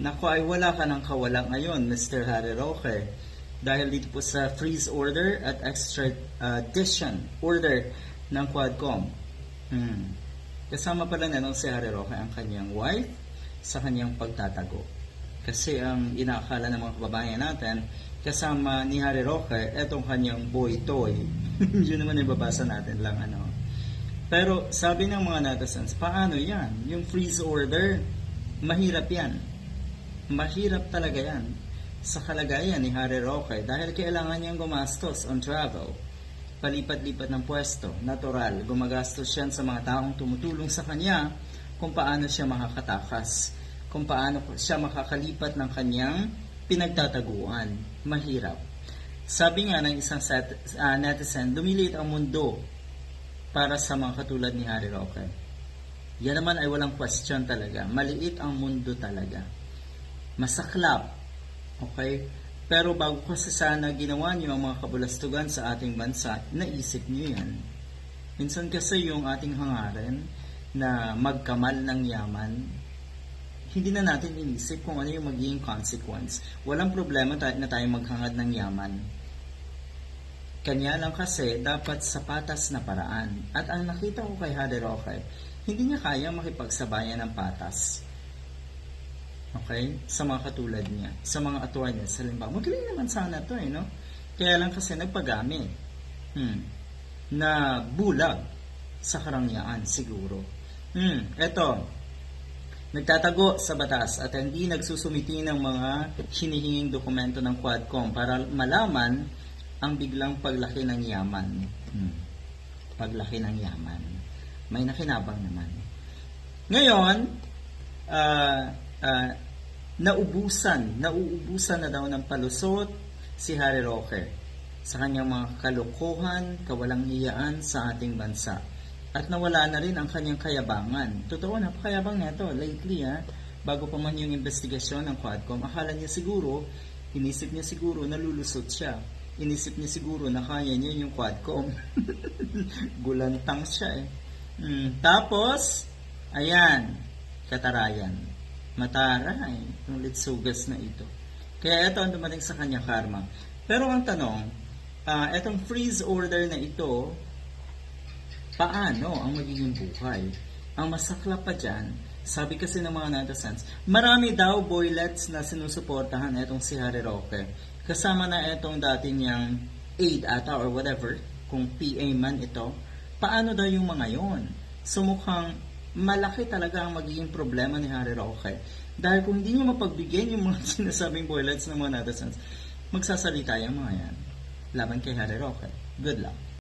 Naku ay wala ka ng kawala ngayon, Mr. Harry Roque. Dahil dito po sa freeze order at extradition order ng Quadcom. Hmm. Kasama pala na nung si Harry Roque ang kanyang wife sa kanyang pagtatago. Kasi ang inaakala ng mga kababayan natin, kasama ni Harry Roque, etong kanyang boy toy. Yun naman yung babasa natin lang ano. Pero sabi ng mga netizens, paano yan? Yung freeze order, mahirap yan. Mahirap talaga yan sa kalagayan ni Harry Roque dahil kailangan niyang gumastos on travel. Palipat-lipat ng pwesto, natural, gumagastos siya sa mga taong tumutulong sa kanya kung paano siya makakatakas, kung paano siya makakalipat ng kanyang pinagtataguan. Mahirap. Sabi nga ng isang set, uh, netizen, dumiliit ang mundo para sa mga katulad ni Harry Roque. Yan naman ay walang question talaga. Maliit ang mundo talaga. Masaklap. Okay? Pero bago kasi sana ginawa niyo ang mga kabulastugan sa ating bansa, naisip niyo yan. Minsan kasi yung ating hangarin na magkamal ng yaman, hindi na natin inisip kung ano yung magiging consequence. Walang problema tayo na tayo maghangad ng yaman. Kanya lang kasi dapat sa patas na paraan. At ang nakita ko kay Harry Roque, hindi niya kaya makipagsabayan ng patas. Okay? Sa mga katulad niya. Sa mga atuwa niya. Sa limbawa. Magaling naman sana to eh, no? Kaya lang kasi nagpagamit. Hmm. Na bulag sa karangyaan siguro. Hmm. Eto. Nagtatago sa batas at hindi nagsusumiti ng mga hinihinging dokumento ng Quadcom para malaman ang biglang paglaki ng yaman. Hmm. Paglaki ng yaman. May nakinabang naman. Ngayon, ah, uh, naubusan, nauubusan na daw ng palusot si Harry Roque sa kanyang mga kalokohan, kawalang hiyaan sa ating bansa. At nawala na rin ang kanyang kayabangan. Totoo, napakayabang nito lately ha. Bago pa man yung investigasyon ng Quadcom, akala niya siguro, inisip niya siguro nalulusot siya. Inisip niya siguro na kaya niya yung Quadcom. Gulantang siya eh. Hmm. Tapos, ayan, katarayan. Mataray, itong litsugas na ito. Kaya ito ang dumating sa kanya karma. Pero ang tanong, uh, itong freeze order na ito, paano ang magiging buhay? Ang masakla pa dyan, sabi kasi ng mga netizens, marami daw boylets na sinusuportahan itong si Harry Roque. Kasama na itong dati niyang aid ata or whatever, kung PA man ito. Paano daw yung mga yon? So mukhang malaki talaga ang magiging problema ni Harry Roque. Dahil kung hindi niya mapagbigyan yung mga sinasabing boylets ng mga netizens, magsasalita yung mga yan laban kay Harry Roque. Good luck.